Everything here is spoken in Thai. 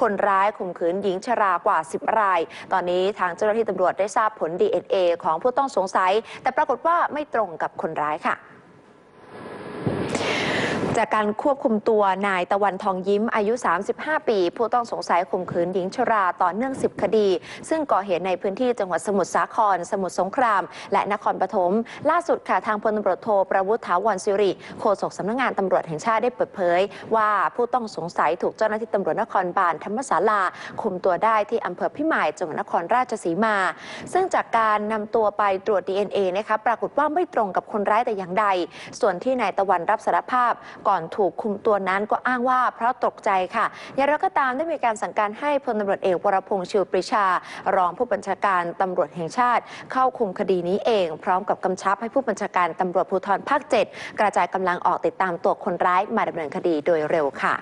คนร้ายข่มขืนหญิงชรากว่า 10 ราย ตอนนี้ทางเจ้าหน้าที่ตำรวจได้ทราบผล DNA ของผู้ต้องสงสัย แต่ปรากฏว่าไม่ตรงกับคนร้ายค่ะ จากการควบคุมตัวนายตะวันทองยิ้มอายุ 35 ปี ผู้ต้องสงสัยข่มขืนหญิงชราต่อเนื่อง 10 คดี ซึ่งก่อเหตุในพื้นที่จังหวัดสมุทรสาคร สมุทรสงคราม และนครปฐมล่าสุดค่ะทางพลตำรวจโทประวุฒิถาวรสิริโฆษกสำนักงานตำรวจแห่งชาติได้เปิดเผย ว่าผู้ต้องสงสัยถูกเจ้าหน้าที่ตำรวจนครบาลธรรมศาลาคุมตัวได้ที่อำเภอพิมายจังหวัดนครราชสีมา ซึ่งจากการนำตัวไปตรวจ DNA นะคะปรากฏว่าไม่ตรงกับคนร้ายแต่อย่างใด ส่วนที่นายตะวันรับสารภาพก่อนถูกคุมตัวนั้นก็อ้างว่าเพราะตกใจค่ะอย่างไรก็ตามได้มีการสั่งการให้พลตำรวจเอกวรพงษ์ชิวปรีชา รองผู้บัญชาการตำรวจแห่งชาติ เข้าคุมคดีนี้เอง พร้อมกับกำชับให้ผู้บัญชาการตำรวจภูธรภาค 7 กระจายกำลังออกติดตามตัวคนร้ายมาดำเนินคดีโดยเร็วค่ะ